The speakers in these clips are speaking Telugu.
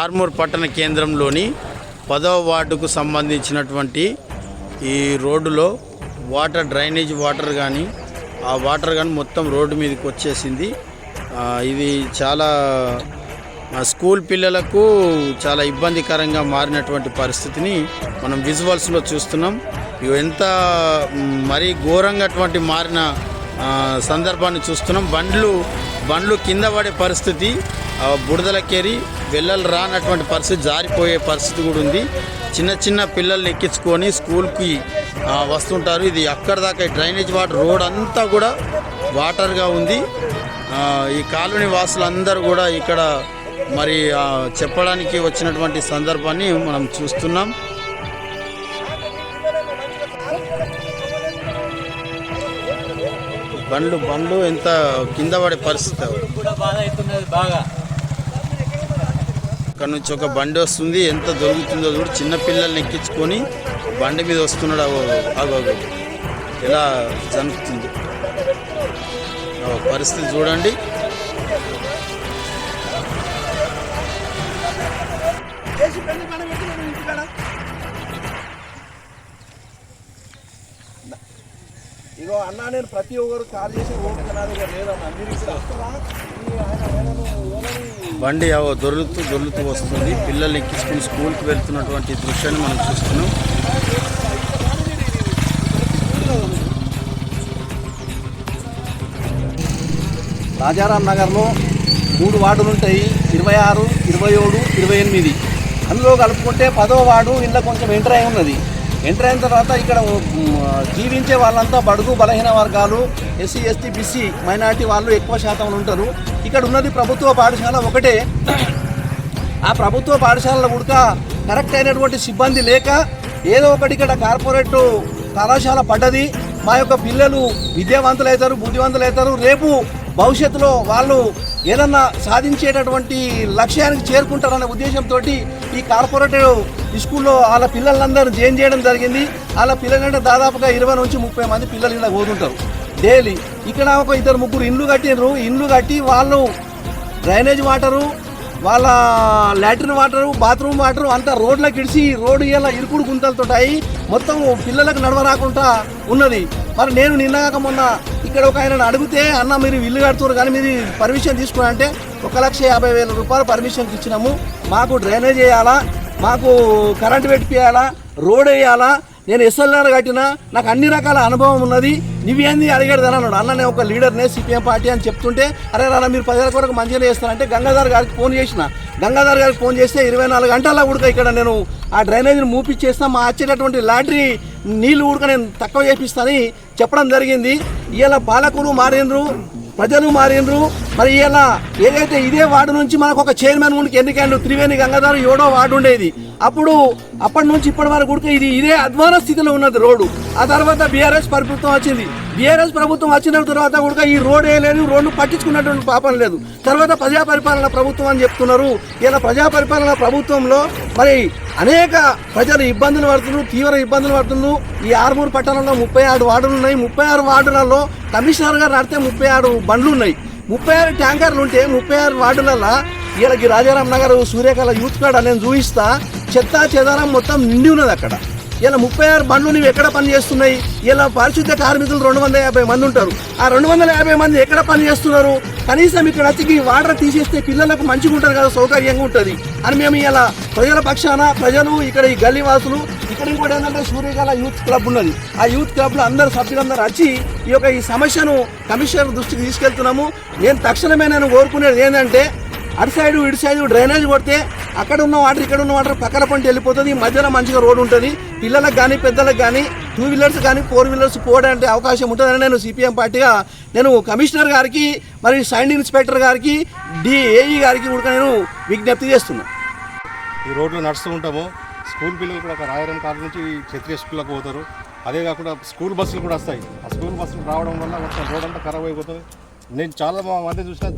ఆర్మూర్ పట్టణ కేంద్రంలోని పదవ వార్డుకు సంబంధించినటువంటి ఈ రోడ్డులో వాటర్ డ్రైనేజ్ వాటర్ కానీ ఆ వాటర్ కానీ మొత్తం రోడ్డు మీదకి వచ్చేసింది. ఇది చాలా స్కూల్ పిల్లలకు చాలా ఇబ్బందికరంగా మారినటువంటి పరిస్థితిని మనం విజువల్స్లో చూస్తున్నాం. ఇవి ఎంత మరీ ఘోరంగాటువంటి మారిన సందర్భాన్ని చూస్తున్నాం. బండ్లు బండ్లు కింద పడే పరిస్థితి ఆ, వెళ్ళలు రానటువంటి పరిస్థితి జారిపోయే పరిస్థితి కూడా ఉంది. చిన్న చిన్న పిల్లల్ని ఎక్కించుకొని స్కూల్కి వస్తుంటారు. ఇది అక్కడ దాకా డ్రైనేజ్ వాటర్ రోడ్ అంతా కూడా వాటర్గా ఉంది. ఆ, ఈ కాలనీ వాసులందరూ కూడా ఇక్కడ మరి చెప్పడానికి వచ్చినటువంటి సందర్భాన్ని మనం చూస్తున్నాం. బండ్లు బండ్లు ఎంత కింద పడే పరిస్థితి బాగా. అక్కడ నుంచి ఒక బండి వస్తుంది. ఎంత దొరుకుతుందో చూడు. చిన్న పిల్లల్ని ఎక్కించుకొని బండి మీద వస్తున్నాడు. అగో ఎలా జరుగుతుంది? పరిస్థితి చూడండి. ఇగో అన్నా నేను ప్రతి ఒక్కరు కాల్ చేసి ఓపిక దగ్గర లేదన్న మీరు ఇక్కడ వస్తారా బండి అవో దొరుకుతూ దొరుకుతూ వస్తుంది. పిల్లల్ని ఎక్కించుకుని స్కూల్కి వెళ్తున్నటువంటి దృశ్యాన్ని మనం చూస్తున్నాం. రాజారాం నగర్లో మూడు వార్డులు ఉంటాయి. ఇరవై ఆరు ఇరవై ఏడు ఇరవై ఎనిమిది. అందులో కలుపుకుంటే పదో వార్డు ఇంట్లో కొంచెం ఎంటర్ అయి ఉన్నది. ఎంటర్ అయిన తర్వాత ఇక్కడ జీవించే వాళ్ళంతా బడుగు బలహీన వర్గాలు ఎస్సీ ఎస్టీ బీసీ మైనార్టీ వాళ్ళు ఎక్కువ శాతం ఉంటారు. ఇక్కడ ఉన్నది ప్రభుత్వ పాఠశాల ఒకటే. ఆ ప్రభుత్వ పాఠశాలలో కూడా కరెక్ట్ అయినటువంటి సిబ్బంది లేక ఏదో ఒకటి ఇక్కడ కార్పొరేట్ కళాశాల పడ్డది. మా యొక్క పిల్లలు విద్యావంతులు అవుతారు బుద్ధివంతులు అవుతారు రేపు భవిష్యత్తులో వాళ్ళు ఏదన్నా సాధించేటటువంటి లక్ష్యానికి చేరుకుంటారనే ఉద్దేశంతో ఈ కార్పొరేట్ స్కూల్లో వాళ్ళ పిల్లలందరూ జాయిన్ చేయడం జరిగింది. వాళ్ళ పిల్లలంటే దాదాపుగా ఇరవై నుంచి ముప్పై మంది పిల్లలు ఇలా పోతుంటారు. డైలీ ఇక్కడ ఒక ఇద్దరు ముగ్గురు ఇండ్లు కట్టిండ్రు ఇండ్లు కట్టి వాళ్ళు డ్రైనేజ్ వాటరు వాళ్ళ లాట్రిన్ వాటరు బాత్రూమ్ వాటరు అంతా రోడ్లకు ఇడిచి రోడ్డు ఇలా ఇరుకుడు గుంతలతో మొత్తం పిల్లలకు నడవరాకుండా ఉన్నది. మరి నేను నిన్నగాక మొన్న ఇక్కడ ఒక ఆయన అడిగితే అన్న మీరు ఇల్లు కడుతున్నారు కానీ మీరు పర్మిషన్ తీసుకున్నారంటే ఒక లక్ష యాభై వేల రూపాయలు పర్మిషన్కి ఇచ్చినాము. మాకు డ్రైనేజ్ వేయాలా? మాకు కరెంట్ పెట్టియాలా రోడ్ వేయాలా? నేను ఎస్ఎల్ఆర్ కట్టినా నాకు అన్ని రకాల అనుభవం ఉన్నది. నువ్వేంది అడిగాడు అని అన్నాడు. అన్న నేను ఒక లీడర్నే సిపిఎం పార్టీ అని చెప్తుంటే అరే నాన్న మీరు పదివేల కొరకు మంచిగా చేస్తారంటే గంగాధర్ గారికి ఫోన్ చేసిన. గంగాధర్ గారికి ఫోన్ చేస్తే ఇరవై నాలుగు గంటల ఉడక ఇక్కడ నేను ఆ డ్రైనేజీని మూపిచ్చేస్తా మా వచ్చేటటువంటి లాటరీ నీళ్ళు ఉడక నేను తక్కువ చేపిస్తానని చెప్పడం జరిగింది. ఇలా పాలకులు మారిండ్రు ప్రజలు మారిండ్రు మరి ఇలా ఏదైతే ఇదే వార్డు నుంచి మనకు ఒక చైర్మన్ ముందుకు ఎన్నికైండు త్రివేణి గంగాధర్ ఏడో వార్డు ఉండేది. అప్పుడు అప్పటి నుంచి ఇప్పటి వరకు కూడా ఇది ఇదే అధ్వాన స్థితిలో ఉన్నది రోడ్డు. ఆ తర్వాత బీఆర్ఎస్ ప్రభుత్వం వచ్చింది. బీఆర్ఎస్ ప్రభుత్వం వచ్చిన తర్వాత కూడా ఈ రోడ్ వేయలేదు రోడ్డు పట్టించుకున్నటువంటి పాపం లేదు. తర్వాత ప్రజా పరిపాలన ప్రభుత్వం అని చెప్తున్నారు. ఇలా ప్రజా పరిపాలన ప్రభుత్వంలో మరి అనేక ప్రజలు ఇబ్బందులు పడుతున్నారు తీవ్ర ఇబ్బందులు పడుతున్నారు. ఈ ఆరుమూరు పట్టణంలో ముప్పై ఆరు వార్డులు ఉన్నాయి. ముప్పై ఆరు వార్డులలో కమిషనర్ గారు నడితే ముప్పై ఆరు బండ్లు ఉన్నాయి. ముప్పై ఆరు ట్యాంకర్లు ఉంటే ముప్పై ఆరు వార్డులలో వీళ్ళకి రాజారాం నగర్ సూర్యకళ యూత్ కాడ నేను చూపిస్తా. చెత్త చెదారం మొత్తం నిండి ఉన్నది అక్కడ. ఇలా ముప్పై ఆరు బండ్లు నువ్వు ఎక్కడ పని చేస్తున్నాయి? ఇలా పారిశుద్ధ్య కార్మికులు రెండు వందల యాభై మంది ఉంటారు. ఆ రెండు వందల యాభై మంది ఎక్కడ పని చేస్తున్నారు? కనీసం ఇక్కడ వచ్చి ఈ వాటర్ తీసేస్తే పిల్లలకు మంచిగా ఉంటుంది కదా సౌకర్యంగా ఉంటుంది. అని మేము ఇలా ప్రజల పక్షాన ప్రజలు ఇక్కడ ఈ గల్లీ వాసులు ఇక్కడ ఇంకోటి ఏంటంటే సూర్యకళ యూత్ క్లబ్ ఉన్నది. ఆ యూత్ క్లబ్లో అందరు సభ్యులందరూ వచ్చి ఈ యొక్క ఈ సమస్యను కమిషనర్ దృష్టికి తీసుకెళ్తున్నాము. నేను తక్షణమే నేను కోరుకునేది ఏంటంటే అటు సైడ్ ఇటు సైడ్ డ్రైనేజ్ కొడితే అక్కడ ఉన్న వాటర్ ఇక్కడ ఉన్న వాటర్ పక్కన పంట వెళ్ళిపోతుంది. మధ్యలో మంచిగా రోడ్ ఉంటుంది. పిల్లలకు కానీ పెద్దలకు కానీ టూ వీలర్స్ కానీ ఫోర్ వీలర్స్ పోవడానికి అవకాశం ఉంటుందని నేను సిపిఎం పార్టీగా నేను కమిషనర్ గారికి మరి సైన్ ఇన్స్పెక్టర్ గారికి డిఏఈ గారికి కూడా నేను విజ్ఞప్తి చేస్తున్నాను ఈ రోడ్లు నడుస్తూ ఉంటాము. స్కూల్ పిల్లలు కూడా అక్కడ రాయరం నుంచి క్షత్రియ స్కూల్కి పోతారు. అదే కాకుండా స్కూల్ బస్సులు కూడా వస్తాయి. ఆ స్కూల్ బస్సులు రావడం వల్ల మొత్తం రోడ్ అంతా ఖరాబ్ అయిపోతుంది. నేను చాలా మంది మధ్య చూసిన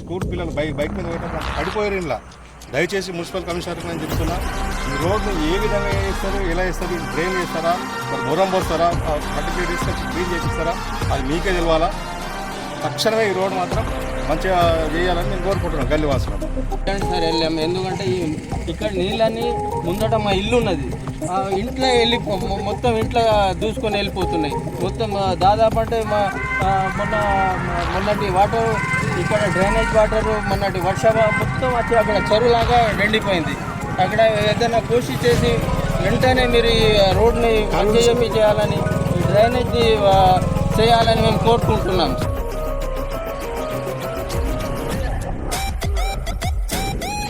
స్కూల్ పిల్లలు బైక్ బైక్ మీద పోయేటప్పుడు పడిపోయారు ఇలా దయచేసి మున్సిపల్ కమిషనర్కి నేను చెప్తున్నా ఈ రోడ్లు ఏ విధంగా వేస్తారు ఎలా వేస్తారు డ్రైన్ వేస్తారా మరి మొరం పోస్తారా సర్టిఫికేట్ తీసుకొచ్చి క్లీన్ చేసిస్తారా అది మీకే తెలవాలా. తక్షణమే ఈ రోడ్ మాత్రం మంచిగా చేయాలని నేను కోరుకుంటున్నాను గల్లీ వాసులు. చూడండి సార్ వెళ్ళాము ఎందుకంటే ఈ ఇక్కడ నీళ్ళని ముందట మా ఇల్లు ఉన్నది. ఆ ఇంట్లో వెళ్ళి మొత్తం ఇంట్లో దూసుకొని వెళ్ళిపోతున్నాయి. మొత్తం దాదాపు అంటే మా మొన్న మొన్నటి వాటర్ ఇక్కడ డ్రైనేజ్ వాటర్ మొన్నటి వర్ష మొత్తం వచ్చి అక్కడ చెరువులాగా ఎండిపోయింది అక్కడ ఏదైనా కృషి చేసి వెంటనే మీరు ఈ రోడ్ని చేయాలని ఆ, చేయాలని మేము కోరుకుంటున్నాం.